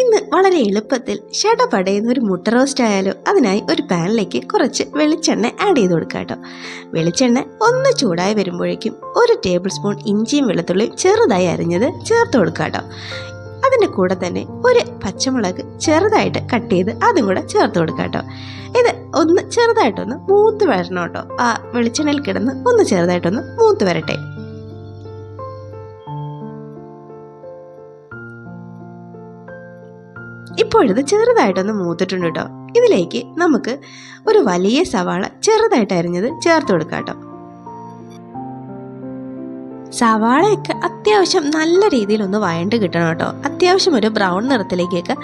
ഇന്ന് വളരെ എളുപ്പത്തിൽ ഷടപടയുന്ന ഒരു മുട്ട റോസ്റ്റ് ആയാലോ അതിനായി ഒരു പാനിലേക്ക് കുറച്ച് വെളിച്ചെണ്ണ ആഡ് ചെയ്ത് കൊടുക്കുക കേട്ടോ. വെളിച്ചെണ്ണ ഒന്ന് ചൂടായി വരുമ്പോഴേക്കും ഒരു ടേബിൾ സ്പൂൺ ഇഞ്ചിയും വെളുത്തുള്ളിയും ചെറുതായി അരിഞ്ഞത് ചേർത്ത് കൊടുക്കുക കേട്ടോ. അതിന്റെ കൂടെ തന്നെ ഒരു പച്ചമുളക് ചെറുതായിട്ട് കട്ട് ചെയ്ത് അതും കൂടെ ചേർത്ത് കൊടുക്കുക കേട്ടോ. ഇത് ഒന്ന് ചെറുതായിട്ടൊന്ന് മൂത്ത് വരണം കേട്ടോ. ആ വെളിച്ചെണ്ണയിൽ കിടന്ന് ഒന്ന് ചെറുതായിട്ടൊന്ന് മൂത്ത് വരട്ടെ. ഇപ്പോഴിത് ചെറുതായിട്ടൊന്ന് മൂത്തിട്ടുണ്ട് കേട്ടോ ഇതിലേക്ക് നമുക്ക് ഒരു വലിയ സവാള ചെറുതായിട്ട് അരിഞ്ഞത് ചേർത്ത് കൊടുക്കാം കേട്ടോ സവാളയൊക്കെ അത്യാവശ്യം നല്ല രീതിയിൽ ഒന്ന് വഴണ്ട് കിട്ടണം കേട്ടോ. അത്യാവശ്യം ഒരു ബ്രൗൺ നിറത്തിലേക്കൊക്കെ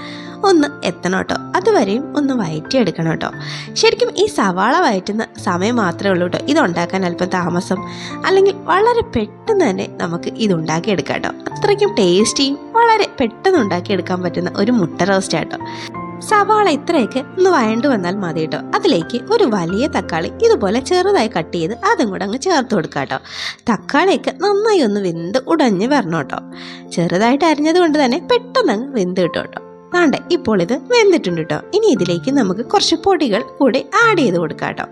ഒന്ന് എത്തണം കേട്ടോ. അതുവരെയും ഒന്ന് വയറ്റിയെടുക്കണം കേട്ടോ. ശരിക്കും ഈ സവാള വയറ്റുന്ന സമയം മാത്രമേ ഉള്ളൂ കേട്ടോ. ഇതുണ്ടാക്കാൻ അല്പം താമസം അല്ലെങ്കിൽ വളരെ പെട്ടെന്ന് തന്നെ നമുക്ക് ഇതുണ്ടാക്കിയെടുക്കാം കേട്ടോ. അത്രയ്ക്കും ടേസ്റ്റിയും വളരെ പെട്ടെന്ന് ഉണ്ടാക്കിയെടുക്കാൻ പറ്റുന്ന ഒരു മുട്ട റോസ്റ്റ് കേട്ടോ. സവാള ഇത്രയൊക്കെ ഒന്ന് വഴണ്ടു വന്നാൽ മതി കേട്ടോ. അതിലേക്ക് ഒരു വലിയ തക്കാളി ഇതുപോലെ ചെറുതായി കട്ട് ചെയ്ത് അതും കൂടെ അങ്ങ് ചേർത്ത് കൊടുക്കുക കേട്ടോ. തക്കാളിയൊക്കെ നന്നായി ഒന്ന് വെന്ത് ഉടഞ്ഞ് വരണം കേട്ടോ. ചെറുതായിട്ട് അരിഞ്ഞത് കൊണ്ട് തന്നെ പെട്ടെന്ന് അങ്ങ് വെന്ത് കിട്ടും കേട്ടോ. ആണ്ടെ ഇപ്പോൾ ഇത് വെന്തിട്ടുണ്ട് കേട്ടോ. ഇനി ഇതിലേക്ക് നമുക്ക് കുറച്ച് പൊടികൾ കൂടി ആഡ് ചെയ്ത് കൊടുക്കാം കേട്ടോ.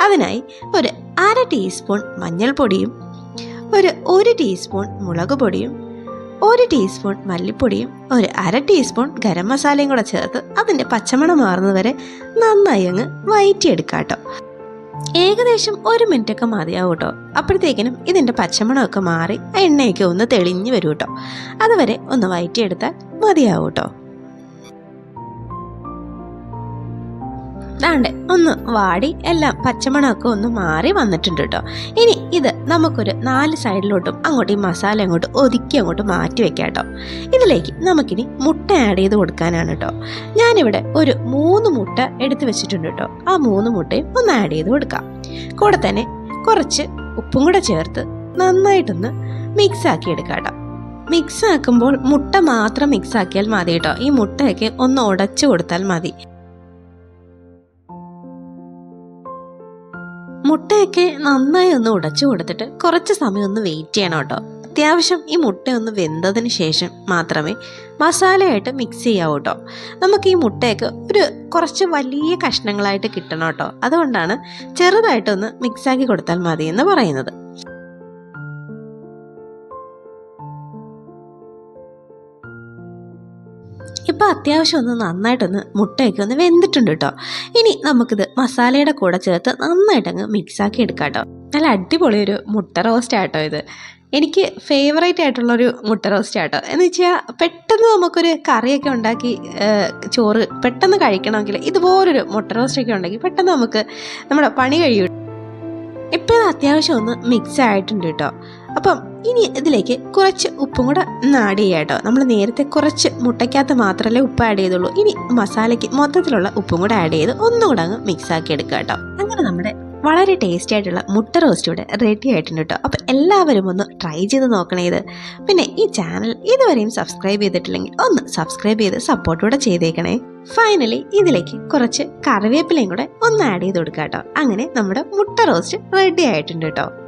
അതിനായി ഒരു അര ടീസ്പൂൺ മഞ്ഞൾപ്പൊടിയും ഒരു ഒരു ടീസ്പൂൺ മുളക് പൊടിയും ഒരു ടീസ്പൂൺ മല്ലിപ്പൊടിയും ഒരു അര ടീസ്പൂൺ ഗരം മസാലയും കൂടെ ചേർത്ത് അതിന്റെ പച്ചമണം മാറുന്നതുവരെ നന്നായി അങ്ങ് വയറ്റിയെടുക്കാം കേട്ടോ ഏകദേശം ഒരു മിനിറ്റ് ഒക്കെ മതിയാവും കേട്ടോ. അപ്പോഴത്തേക്കിനും ഇതിന്റെ പച്ചമണമൊക്കെ മാറി എണ്ണയൊക്കെ ഒന്ന് തെളിഞ്ഞു വരും കേട്ടോ. അതുവരെ ഒന്ന് വയറ്റിയെടുത്താൽ മതിയാവും കേട്ടോ. ദാണ്ടെ ഒന്ന് വാടി എല്ലാം പച്ചമണമൊക്കെ ഒന്ന് മാറി വന്നിട്ടുണ്ട് കേട്ടോ ഇനി ഇത് നമുക്കൊരു നാല് സൈഡിലോട്ടും അങ്ങോട്ട് ഈ മസാല അങ്ങോട്ട് ഒതുക്കി അങ്ങോട്ട് മാറ്റി വെക്കാം കേട്ടോ ഇതിലേക്ക് നമുക്കിനി മുട്ട ആഡ് ചെയ്ത് കൊടുക്കാനാണ് കേട്ടോ ഞാനിവിടെ ഒരു മൂന്ന് മുട്ട എടുത്തു വെച്ചിട്ടുണ്ട് കേട്ടോ ആ മൂന്ന് മുട്ടയും ഒന്ന് ആഡ് ചെയ്ത് കൊടുക്കാം. കൂടെ തന്നെ കുറച്ച് ഉപ്പും കൂടെ ചേർത്ത് നന്നായിട്ടൊന്ന് മിക്സ് ആക്കി എടുക്കാം കേട്ടോ മിക്സ് ആക്കുമ്പോൾ മുട്ട മാത്രം മിക്സ് ആക്കിയാൽ മതി കേട്ടോ ഈ മുട്ടയൊക്കെ ഒന്ന് ഉടച്ചു കൊടുത്താൽ മതി. മുട്ടയൊക്കെ നന്നായി ഒന്ന് ഉടച്ചു കൊടുത്തിട്ട് കുറച്ച് സമയം ഒന്ന് വെയിറ്റ് ചെയ്യണം കേട്ടോ. അത്യാവശ്യം ഈ മുട്ട ഒന്ന് വെന്തതിന് ശേഷം മാത്രമേ മസാലയായിട്ട് മിക്സ് ചെയ്യാവൂ കേട്ടോ. നമുക്ക് ഈ മുട്ടയൊക്കെ ഒരു കുറച്ച് വലിയ കഷ്ണങ്ങളായിട്ട് കിട്ടണം കേട്ടോ. അതുകൊണ്ടാണ് ചെറുതായിട്ടൊന്ന് മിക്സാക്കി കൊടുത്താൽ മതി എന്ന് പറയുന്നത്. ഇപ്പോൾ അത്യാവശ്യം ഒന്ന് നന്നായിട്ടൊന്ന് മുട്ടയൊക്കെ ഒന്ന് വെന്തിട്ടുണ്ട് കേട്ടോ ഇനി നമുക്കിത് മസാലയുടെ കൂടെ ചേർത്ത് നന്നായിട്ട് അങ്ങ് മിക്സാക്കി എടുക്കാം കേട്ടോ നല്ല അടിപൊളി ഒരു മുട്ട റോസ്റ്റ് ആട്ടോ ഇത്. എനിക്ക് ഫേവറേറ്റ് ആയിട്ടുള്ളൊരു മുട്ട റോസ്റ്റ് ആട്ടോ. എന്ന് വെച്ചാൽ പെട്ടെന്ന് നമുക്കൊരു കറിയൊക്കെ ഉണ്ടാക്കി ചോറ് പെട്ടെന്ന് കഴിക്കണമെങ്കിൽ ഇതുപോലൊരു മുട്ട റോസ്റ്റ് ഒക്കെ ഉണ്ടെങ്കിൽ പെട്ടെന്ന് നമുക്ക് നമ്മുടെ പണി കഴിയും. ഇപ്പോൾ ഇത് അത്യാവശ്യം ഒന്ന് മിക്സ് ആയിട്ടുണ്ട് കേട്ടോ അപ്പം ഇനി ഇതിലേക്ക് കുറച്ച് ഉപ്പും കൂടെ ആഡ് ചെയ്യാം കേട്ടോ നമ്മൾ നേരത്തെ കുറച്ച് മുട്ടയ്ക്കകത്ത് മാത്രമല്ലേ ഉപ്പ് ആഡ് ചെയ്തുള്ളൂ. ഇനി മസാലയ്ക്ക് മൊത്തത്തിലുള്ള ഉപ്പും കൂടെ ആഡ് ചെയ്ത് ഒന്നുകൂടെ അങ്ങ് മിക്സ് ആക്കി എടുക്കുക കേട്ടോ അങ്ങനെ നമ്മുടെ വളരെ ടേസ്റ്റി ആയിട്ടുള്ള മുട്ട റോസ്റ്റ് ഇവിടെ റെഡി ആയിട്ടുണ്ട് കേട്ടോ അപ്പോൾ എല്ലാവരും ഒന്ന് ട്രൈ ചെയ്ത് നോക്കണേ ഇത്. പിന്നെ ഈ ചാനൽ ഇതുവരെയും സബ്സ്ക്രൈബ് ചെയ്തിട്ടില്ലെങ്കിൽ ഒന്ന് സബ്സ്ക്രൈബ് ചെയ്ത് സപ്പോർട്ട് കൂടെ ചെയ്തേക്കണേ. ഫൈനലി ഇതിലേക്ക് കുറച്ച് കറിവേപ്പിലയും കൂടെ ഒന്ന് ആഡ് ചെയ്ത് കൊടുക്കാം കേട്ടോ അങ്ങനെ നമ്മുടെ മുട്ട റോസ്റ്റ് റെഡി ആയിട്ടുണ്ട് കേട്ടോ